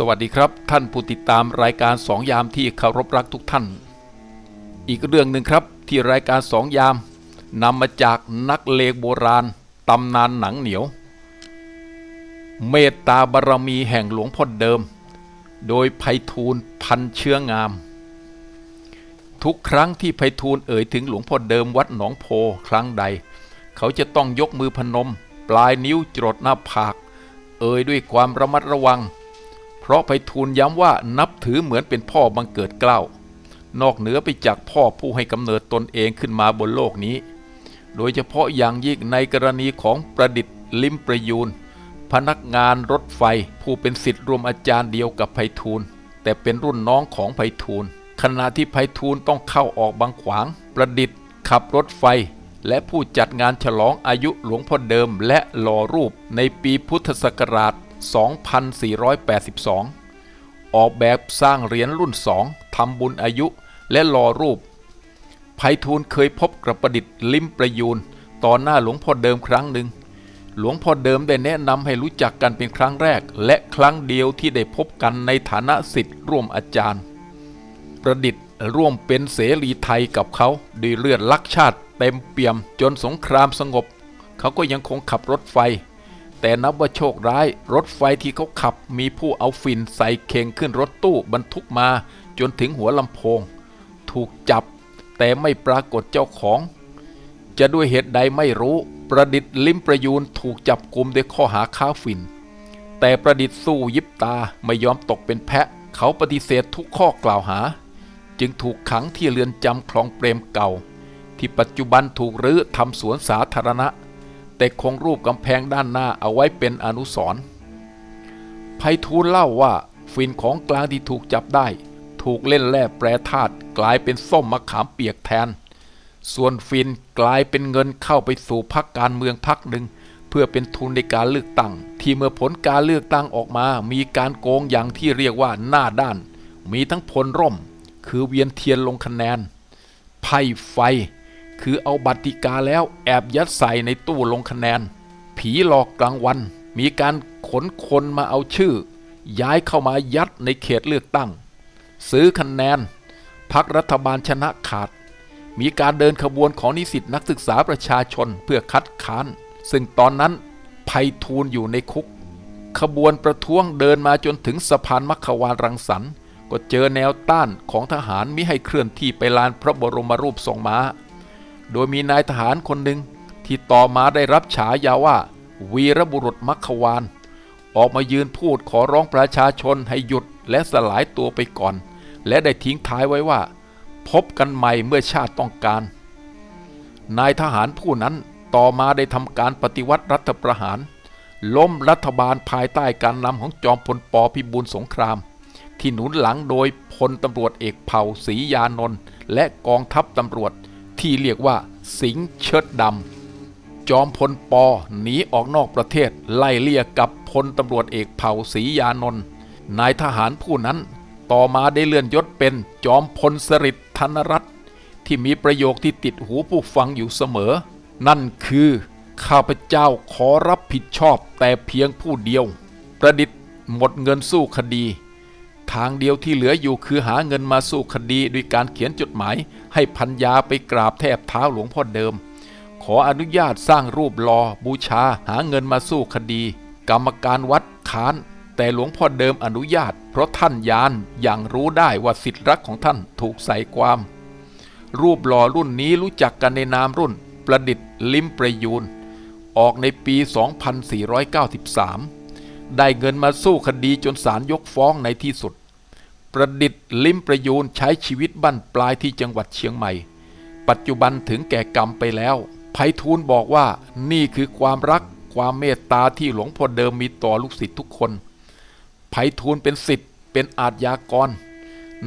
สวัสดีครับท่านผู้ติดตามรายการสองยามที่เคารพรักทุกท่าน อีกเรื่องหนึ่งครับที่รายการสองยามนำมาจากนักเลงโบราณตำนานหนังเหนียว เมตตาบารมีแห่งหลวงพ่อเดิม โดยไพฑูรย์พันเชื้องาม ทุกครั้งที่ไพฑูรย์เอ่ยถึงหลวงพ่อเดิมวัดหนองโพครั้งใด เขาจะต้องยกมือพนม ปลายนิ้วจรดหน้าผาก เอ่ยด้วยความระมัดระวัง ราะไพฑูรย์ย้ำว่านับถือเหมือนเป็นพ่อบังเกิดเกล้านอกเหนือไปจากพ่อผู้ให้กำเนิดตนเองขึ้นมาบนโลกนี้ โดยเฉพาะอย่างยิ่งในกรณีของประดิษฐ์ลิมประยูนพนักงานรถไฟผู้เป็นสิทธิ์รวมอาจารย์เดียวกับไพฑูรย์แต่เป็นรุ่นน้องของไพฑูรย์ขณะที่ไพฑูรย์ต้องเข้าออกบางขวาง ประดิษฐ์ขับรถไฟ และผู้จัดงานฉลองอายุหลวงพ่อเดิมและหล่อรูปในปีพุทธศักราช 2482 ออกแบบสร้างเหรียญรุ่นสองทำบุญอายุและหล่อรูปไพฑูรย์เคยพบกับประดิษฐ์ลิมประยูนต่อหน้าหลวงพ่อเดิมครั้งหนึ่ง หลวงพ่อเดิมได้แนะนำให้รู้จักกันเป็นครั้งแรก และครั้งเดียวที่ได้พบกันในฐานะสิทธิ์ร่วมอาจารย์ ประดิษฐ์ร่วมเป็นเสรีไทยกับเขาด้วยเลือดลักชาติเต็มเปี่ยมจนสงครามสงบ เขาก็ยังคงขับรถไฟ แต่นับว่าโชคร้าย รถไฟที่เขาขับมีผู้เอาฝิ่นใส่เข่งขึ้นรถตู้บรรทุกมา จนถึงหัวลำโพง ถูกจับ แต่ไม่ปรากฏเจ้าของ จะด้วยเหตุใดไม่รู้ ประดิษฐ์ลิมประยูนถูกจับกลุมด้วยข้อหาค้าฝิ่นแต่ประดิษฐ์สู้ยิบตาไม่ยอมตกเป็นแพะ เขาปฏิเสธทุกข้อกล่าวหา จึงถูกขังที่เรือนจำคลองเปรมเก่า ที่ปัจจุบันถูกรื้อทำสวนสาธารณะ แต่คงรูปกำแพงด้านหน้าเอาไว้เป็นอนุสรณ์ไพฑูรย์เล่าว่าฝิ่นของกลางที่ถูกจับได้ ถูกเล่นแร่แปรธาตุกลายเป็นส้มมะขามเปียกแทน ส่วนฟินกลายเป็นเงินเข้าไปสู่พักการเมืองพักหนึ่ง เพื่อเป็นทุนในการเลือกตั้ง ที่เมื่อผลการเลือกตั้งออกมา มีการโกงอย่างที่เรียกว่าหน้าด้าน มีทั้งพลร่ม คือเวียนเทียนลงคะแนน ไพ่ไฟ คือเอาบัตรติกาแล้วแอบยัดใส่ในตู้ลงคะแนน ผีหลอกกลางวัน มีการขนคนมาเอาชื่อ ย้ายเข้ามายัดในเขตเลือกตั้ง ซื้อคะแนนพักรัฐบาลชนะขาด มีการเดินขบวนของนิสิตนักศึกษาประชาชนเพื่อคัดค้าน ซึ่งตอนนั้นไพฑูรย์อยู่ในคุก ขบวนประท้วงเดินมาจนถึงสะพานมัควานรังสรรค์ก็เจอแนวต้านของทหารมิให้เคลื่อนที่ไปลานพระบรมรูปทรงม้า โดยมีนายทหารคนหนึ่งที่ต่อมาได้รับฉายาว่า วีรบุรุษมัคควาน ออกมายืนพูดขอร้องประชาชนให้หยุดและสลายตัวไปก่อน และได้ทิ้งท้ายไว้ว่า พบกันใหม่เมื่อชาติต้องการ นายทหารผู้นั้นต่อมาได้ทำการปฏิวัติรัฐประหาร ล้มรัฐบาลภายใต้การนำของจอมพลปพิบูลสงคราม ที่หนุนหลังโดยพลตำรวจเอกเผ่าศรียานนท์และกองทัพตำรวจ ที่เรียกว่า สิงเชิดดำจอมพลปอหนีออกนอกประเทศไล่เลี่ยกับพลตำรวจเอกเผ่าศรียานนท์นายทหารผู้นั้น ต่อมาได้เลื่อนยศเป็นจอมพลสฤษดิ์ธนรัตน์ที่มีประโยคที่ติดหูผู้ฟังอยู่เสมอ นั่นคือข้าพเจ้าขอรับผิดชอบแต่เพียงผู้เดียว ประดิษฐ์หมดเงินสู้คดี ทางเดียวที่เหลืออยู่คือหาเงินมาสู้คดีด้วยการเขียนจดหมาย ให้พัญญาไปกราบแทบเท้าหลวงพ่อเดิม ขออนุญาตสร้างรูปรอบูชาหาเงินมาสู้คดี กรรมการวัดค้าน แต่หลวงพ่อเดิมอนุญาต เพราะท่านยานอย่างรู้ได้ว่าสิทธิรักของท่านถูกใส่ความ รูปหล่อรุ่นนี้รู้จักกันในนามรุ่น ประดิษฐ์ลิมประยูนออกในปี 2493 ได้เงินมาสู้คดีจนศาลยกฟ้องในที่สุด ประดิษฐ์ลิมประยูนใช้ชีวิตบั้นปลายที่จังหวัดเชียงใหม่ ปัจจุบันถึงแก่กรรมไปแล้วไพฑูรย์บอกว่านี่คือความรักความเมตตาที่หลวงพ่อเดิมมีต่อลูกศิษย์ทุกคนไพฑูรย์เป็นศิษย์เป็นอาทยากร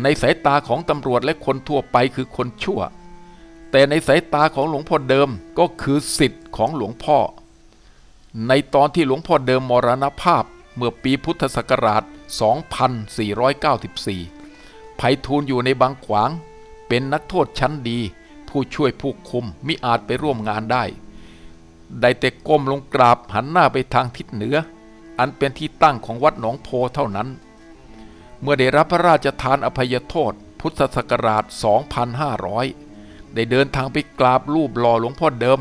ในสายตาของตำรวจและคนทั่วไปคือคนชั่ว แต่ในสายตาของหลวงพ่อเดิมก็คือศิษย์ของหลวงพ่อ ในตอนที่หลวงพ่อเดิมมรณภาพเมื่อปีพุทธศักราช 2494 ไพฑูรย์อยู่ในบางขวาง เป็นนักโทษชั้นดี ผู้ช่วยผู้คุมมิอาจไปร่วมงานได้ ได้แต่ก้มลงกราบหันหน้าไปทางทิศเหนือ อันเป็นที่ตั้งของวัดหนองโพเท่านั้น เมื่อได้รับพระราชทานอภัยโทษ พุทธศักราช 2500 ได้เดินทางไปกราบรูปหล่อหลวงพ่อเดิม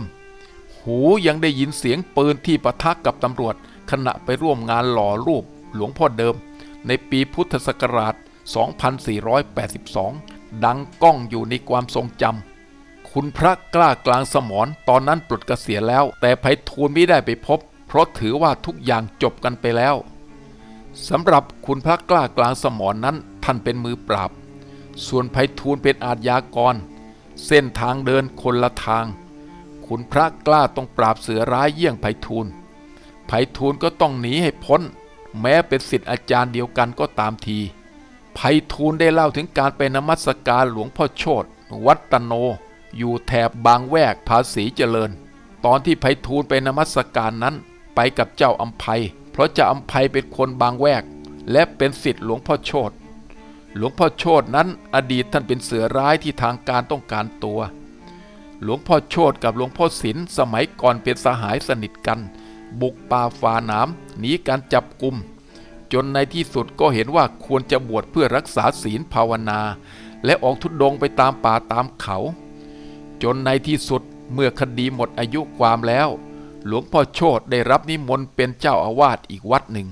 หูยังได้ยินเสียงปืนที่ปะทะกับตำรวจขณะไปร่วมงานหล่อรูป หลวงพ่อเดิม ในปีพุทธศักราช 2482 ดังก้องอยู่ในความทรงจำคุณพระกล้ากลางสมรตอนนั้นปลดเกษียณแล้ว แต่ไพฑูรย์ไม่ได้ไปพบ เพราะถือว่าทุกอย่างจบกันไปแล้วสำหรับคุณพระกล้ากลางสมรนั้นท่านเป็นมือปราบ ส่วนไพฑูรย์เป็นอาทยากร เส้นทางเดินคนละทาง คุณพระกล้าต้องปราบเสือร้ายเยี่ยงไพฑูรย์ไพฑูรย์ก็ต้องหนีให้พ้น แม้เป็นสิทธิ์อาจารย์เดียวกันก็ตามทีไพฑูรย์ได้เล่าถึงการไปนมัสการหลวงพ่อโชตวัดตโน อยู่แถบบางแวกภาษีเจริญ ตอนที่ไพฑูรย์ไปนมัสการนั้น ไปกับเจ้าอัมภัยเพราะเจ้าอัมภัยเป็นคนบางแวก และเป็นสิทธิ์หลวงพ่อโชตหลวงพ่อโชตนั้นอดีตท่านเป็นเสือร้ายที่ทางการต้องการตัว หลวงพ่อโชตกับหลวงพ่อศิลสมัยก่อนเป็นสหายสนิทกัน บุกป่าฝ่าหนามหนีการจับกลุ่มจนในที่สุดก็เห็นว่าควรจะบวชเพื่อรักษาศีลภาวนา และออกทุดดงไปตามป่าตามเขา จนในที่สุดเมื่อคดีหมดอายุความแล้ว หลวงพ่อโชตได้รับนิมนต์เป็นเจ้าอาวาสอีกวัดหนึ่ง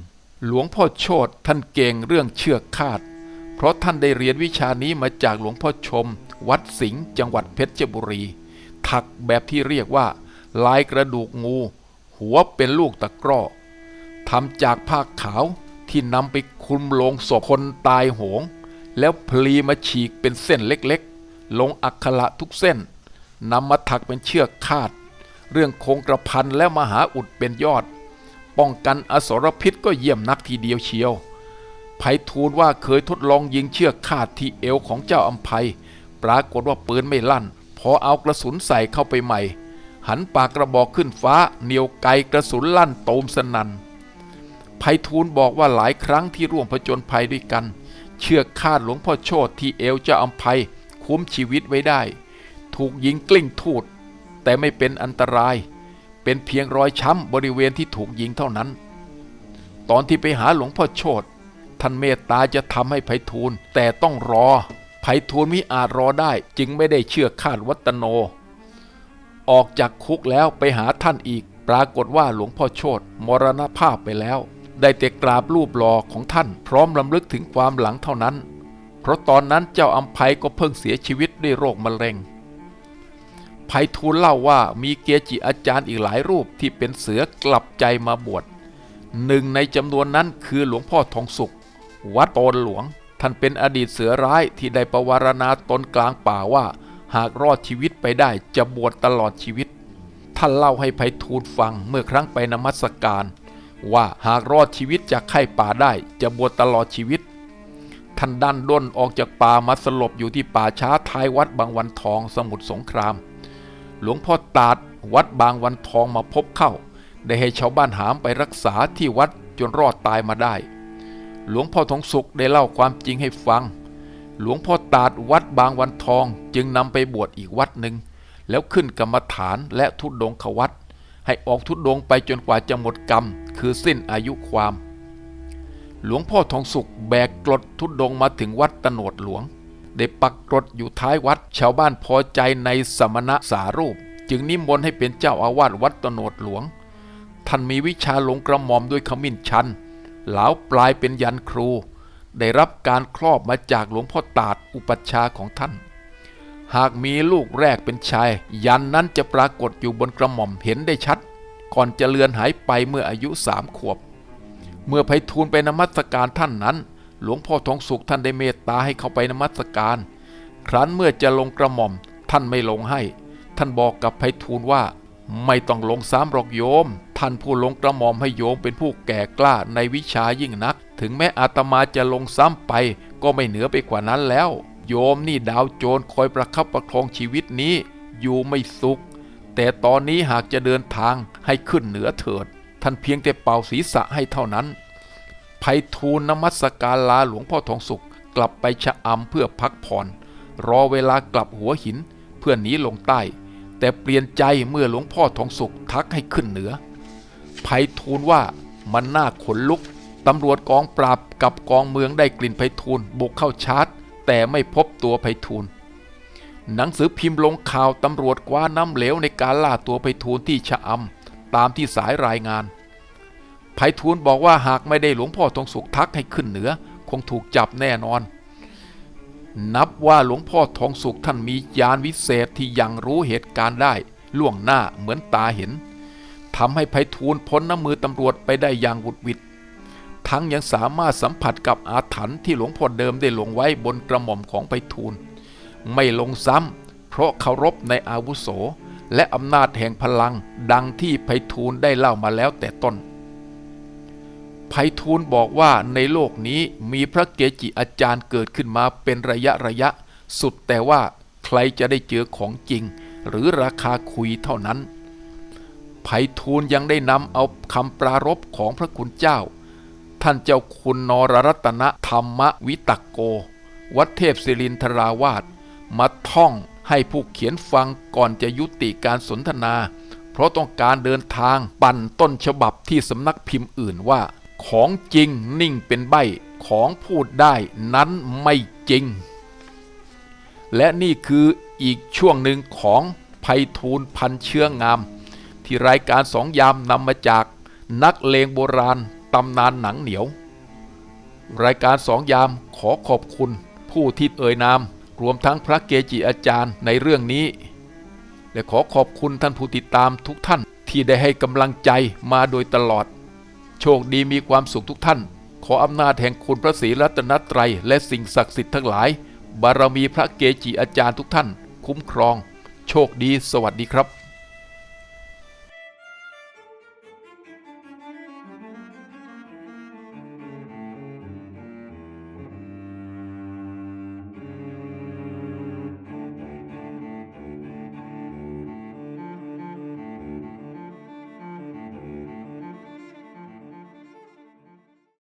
หลวงพ่อโชตท่านเก่งเรื่องเชือกคาด เพราะท่านได้เรียนวิชานี้มาจากหลวงพ่อชม วัดสิงห์จังหวัดเพชรบุรี ถักแบบที่เรียกว่า ลายกระดูกงู หัวเป็นลูกตะกร้อทำจากผ้าขาวที่นำไปคลุมลงศพคนตายโหง แล้วพลีมาฉีกเป็นเส้นเล็กๆ ลงอักขระทุกเส้นนำมาถักเป็นเชือกคาด เรื่องโคงกระพันและมหาอุดเป็นยอด ป้องกันอสรพิษก็เยี่ยมนักทีเดียวเชียวไพฑูรย์ว่าเคยทดลองยิงเชือกคาดที่เอวของเจ้าอัมภัย ปรากฏว่าปืนไม่ลั่น พอเอากระสุนใส่เข้าไปใหม่ หันปากกระบอกขึ้นฟ้าเหนียวไกกระสุนลั่นโตมสนันไพฑูรย์บอกว่าหลายครั้งที่ร่วมผจญภัยด้วยกัน เชือกคาดหลวงพ่อโชตที่เอวเจ้าอัมภัยคุ้มชีวิตไว้ได้ ถูกยิงกลิ้งทูดแต่ไม่เป็นอันตราย เป็นเพียงรอยช้ำบริเวณที่ถูกยิงเท่านั้น ตอนที่ไปหาหลวงพ่อโชตท่านเมตตาจะทำให้ไพฑูรย์แต่ต้องรอไพฑูรย์มิอาจรอได้จึงไม่ได้เชื่อคาดวัตโน ออกจากคุกแล้วไปหาท่านอีก ปรากฏว่าหลวงพ่อโชตมรณภาพไปแล้ว ได้แต่กราบรูปหล่อของท่านพร้อมลำลึกถึงความหลังเท่านั้น เพราะตอนนั้นเจ้าอัมภัยก็เพิ่งเสียชีวิตด้วยโรคมะเร็งไพฑูรย์เล่าว่ามีเกจิอาจารย์อีกหลายรูปที่เป็นเสือกลับใจมาบวชหนึ่งในจำนวนนั้นคือหลวงพ่อทองสุข วัดโตนหลวง ท่านเป็นอดีตเสือร้ายที่ได้ประวารณาตนกลางป่าว่า หากรอดชีวิตไปได้จะบวชตลอดชีวิต ท่านเล่าให้ไพฑูรย์ฟังเมื่อครั้งไปนมัสการ ว่าหากรอดชีวิตจากไข้ป่าได้จะบวชตลอดชีวิต ท่านดันด้นออกจากป่ามาสลบอยู่ที่ป่าช้าท้ายวัดบางวันทองสมุทรสงคราม หลวงพ่อตาดวัดบางวันทองมาพบเข้า ได้ให้ชาวบ้านหามไปรักษาที่วัดจนรอดตายมาได้ หลวงพ่อทองสุขได้เล่าความจริงให้ฟัง หลวงพ่อตาดวัดบางวันทองจึงนำไปบวชอีกวัดหนึ่ง แล้วขึ้นกรรมฐานและทุดดงขวัดให้ออกทุดดงไปจนกว่าจะหมดกรรม คือสิ้นอายุความ หลวงพ่อทองสุขแบกกรดทุดดงมาถึงวัดตโนดหลวง ได้ปักกรดอยู่ท้ายวัด ชาวบ้านพอใจในสมณะสารูป จึงนิมนต์ให้เป็นเจ้าอาวาสวัดตโนดหลวง ท่านมีวิชาลงกระหม่อมด้วยขมิ้นชันเหลาปลายเป็นยันครู ได้รับการครอบมาจากหลวงพ่อตาดอุปัชฌาย์ของท่าน หากมีลูกแรกเป็นชาย ยันนั้นจะปรากฏอยู่บนกระหม่อมเห็นได้ชัด ก่อนจะเลือนหายไปเมื่ออายุสามขวบ เมื่อไพฑูรย์ไปนมัสการท่านนั้น หลวงพ่อทองสุขท่านได้เมตตาให้เข้าไปนมัสการ ครั้นเมื่อจะลงกระหม่อมท่านไม่ลงให้ ท่านบอกกับไพฑูรย์ว่าไม่ต้องลงซ้ำหรอกโยม ท่านผู้ลงกระหม่อมให้โยมเป็นผู้แก่กล้าในวิชายิ่งนัก ถึงแม้อาตมาจะลงซ้ำไป ก็ไม่เหนือไปกว่านั้นแล้ว โยมนี่ดาวโจรคอยประคับประคองชีวิตนี้ อยู่ไม่สุข แต่ตอนนี้หากจะเดินทางให้ขึ้นเหนือเถิด ท่านเพียงแต่เป่าศีรษะให้เท่านั้นไพฑูรย์นมัสการลาหลวงพ่อทองสุข กลับไปชะอำเพื่อพักผ่อน รอเวลากลับหัวหิน เพื่อหนีลงใต้ แต่เปลี่ยนใจเมื่อหลวงพ่อทองสุขทักให้ขึ้นเหนือไพฑูรย์ว่ามันน่าขนลุก ตำรวจกองปราบกับกองเมืองได้กลิ่นไพฑูรย์บุกเข้าชาร์จ แต่ไม่พบตัวไพฑูรย์หนังสือพิมพ์ลงข่าวตำรวจกว่าน้ำเหลวในการล่าตัวไพฑูรย์ที่ชะอำตามที่สายรายงานไพฑูรย์บอกว่าหากไม่ได้หลวงพ่อทองสุขทักให้ขึ้นเหนือ คงถูกจับแน่นอน นับว่าหลวงพ่อทองสุขท่านมีญาณวิเศษที่ยังรู้เหตุการณ์ได้ ล่วงหน้าเหมือนตาเห็นทำให้ไพฑูรย์พ้นน้ำมือตำรวจไปได้อย่างวุดวิด ทั้งยังสามารถสัมผัสกับอาถรรพ์ที่หลวงพ่อเดิมได้ลงไว้บนกระหม่อมของไพฑูรย์ไม่ลงซ้ำเพราะเคารพในอาวุโส และอำนาจแห่งพลังดังที่ไพฑูรย์ได้เล่ามาแล้วแต่ต้นไพฑูรย์บอกว่าในโลกนี้มีพระเกจิอาจารย์เกิดขึ้นมาเป็นระยะระยะ สุดแต่ว่าใครจะได้เจอของจริง หรือราคาคุยเท่านั้นไพฑูรย์ยังได้นำเอาคำปรารภของพระคุณเจ้า ท่านเจ้าคุณนรรัตนธรรมวิตักโก วัดเทพศิรินทราวาสมาท่องให้ผู้เขียนฟังก่อนจะยุติการสนทนา เพราะต้องการเดินทางปั่นต้นฉบับที่สำนักพิมพ์อื่นว่า ของจริงนิ่งเป็นใบของพูดได้นั้นไม่จริง และนี่คืออีกช่วงหนึ่งของไพฑูรย์พันเชื้องาม ที่รายการสองยามนำมาจากนักเลงโบราณ ตำนานหนังเหนียว รายการสองยามขอขอบคุณผู้ที่เอ่ยนาม รวมทั้งพระเกจิอาจารย์ในเรื่องนี้ และขอขอบคุณท่านผู้ติดตามทุกท่านที่ได้ให้กำลังใจมาโดยตลอด โชคดีมีความสุขทุกท่าน ขออำนาจแห่งคุณพระศรีรัตนตรัย และสิ่งศักดิ์สิทธิ์ทั้งหลาย บารมีพระเกจิอาจารย์ทุกท่าน คุ้มครอง โชคดีสวัสดีครับ